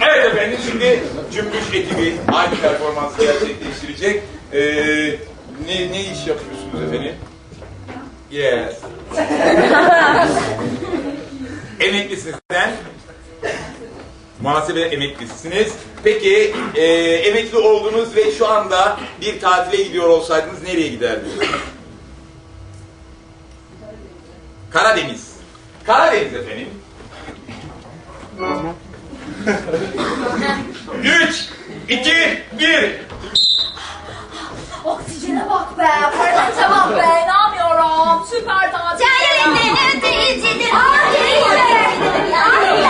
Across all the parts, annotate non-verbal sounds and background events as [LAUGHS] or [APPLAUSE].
Evet efendim şimdi Cümbüş ekibi aynı performansı gerçekleştirecek. Ee, ne, ne iş yapıyorsunuz efendim? Yes. [LAUGHS] Emeklisiniz sen. Muhasebe emeklisisiniz. Peki e, emekli oldunuz ve şu anda bir tatile gidiyor olsaydınız nereye giderdiniz? Karadeniz. Karadeniz efendim. Üç, iki, bir. Oksijene bak be, paranca bak be, inanmıyorum. Süper tatil. Cehennemin öteyicidir. Hayır. Hayır.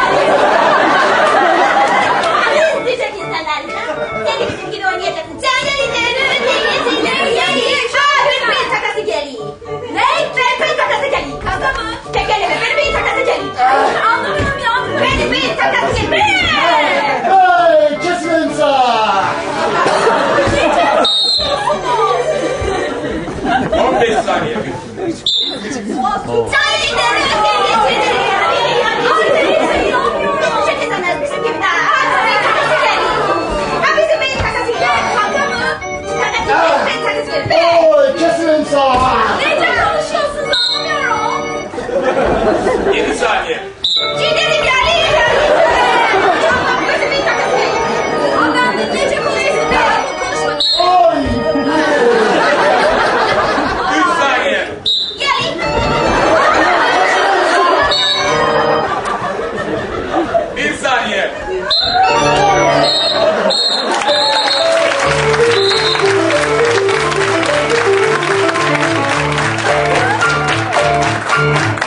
Hayır diyecek insanlar. Seni bizim gibi oynayacaksın. 我操你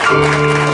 Aplausos